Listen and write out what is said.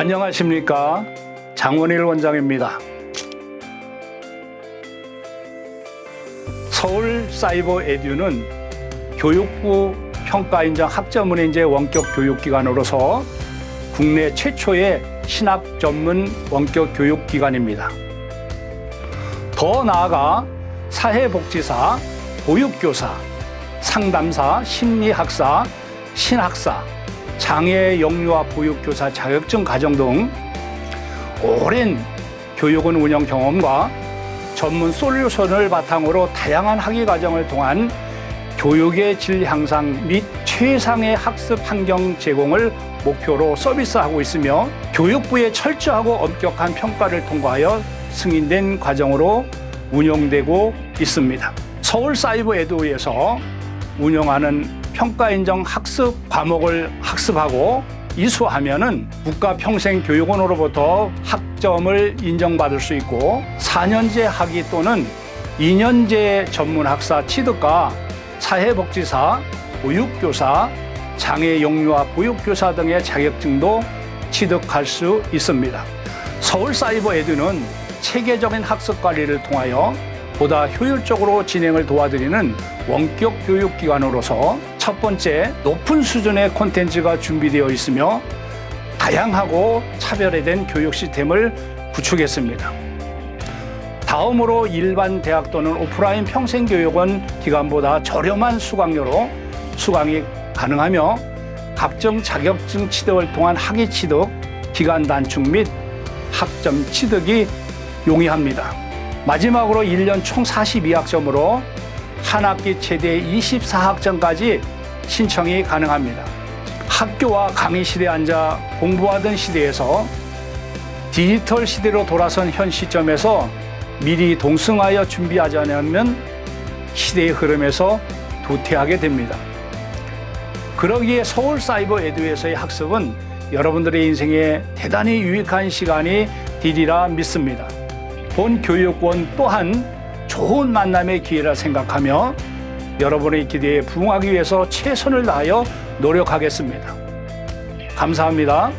안녕하십니까 장원일 원장입니다. 서울 사이버 에듀는 교육부 평가 인정 학점을 인제 원격 교육기관으로서 국내 최초의 신학 전문 원격 교육기관입니다. 더 나아가 사회복지사, 보육교사, 상담사, 심리학사, 신학사, 장애 영유아 보육교사 자격증 과정 등 오랜 교육원 운영 경험과 전문 솔루션을 바탕으로 다양한 학위 과정을 통한 교육의 질 향상 및 최상의 학습 환경 제공을 목표로 서비스하고 있으며 교육부의 철저하고 엄격한 평가를 통과하여 승인된 과정으로 운영되고 있습니다. 서울 사이버 에듀에서 운영하는 평가 인정 학습 과목을 학습하고 이수하면은 국가 평생 교육원으로부터 학점을 인정받을 수 있고 4년제 학위 또는 2년제 전문 학사 취득과 사회복지사, 보육교사, 장애 영유아 보육교사 등의 자격증도 취득할 수 있습니다. 서울 사이버 에듀는 체계적인 학습 관리를 통하여 보다 효율적으로 진행을 도와드리는 원격 교육기관으로서 첫 번째 높은 수준의 콘텐츠가 준비되어 있으며 다양하고 차별화된 교육 시스템을 구축했습니다. 다음으로 일반 대학 또는 오프라인 평생교육원 기관보다 저렴한 수강료로 수강이 가능하며 각종 자격증 취득을 통한 학위 취득, 기간 단축 및 학점 취득이 용이합니다. 마지막으로 1년 총 42학점으로 한 학기 최대 24학점까지 신청이 가능합니다. 학교와 강의실에 앉아 공부하던 시대에서 디지털 시대로 돌아선 현 시점에서 미리 동승하여 준비하지 않으면 시대의 흐름에서 도태하게 됩니다. 그러기에 서울 사이버 에듀에서의 학습은 여러분들의 인생에 대단히 유익한 시간이 되리라 믿습니다. 본 교육원 또한 좋은 만남의 기회라 생각하며 여러분의 기대에 부응하기 위해서 최선을 다하여 노력하겠습니다. 감사합니다.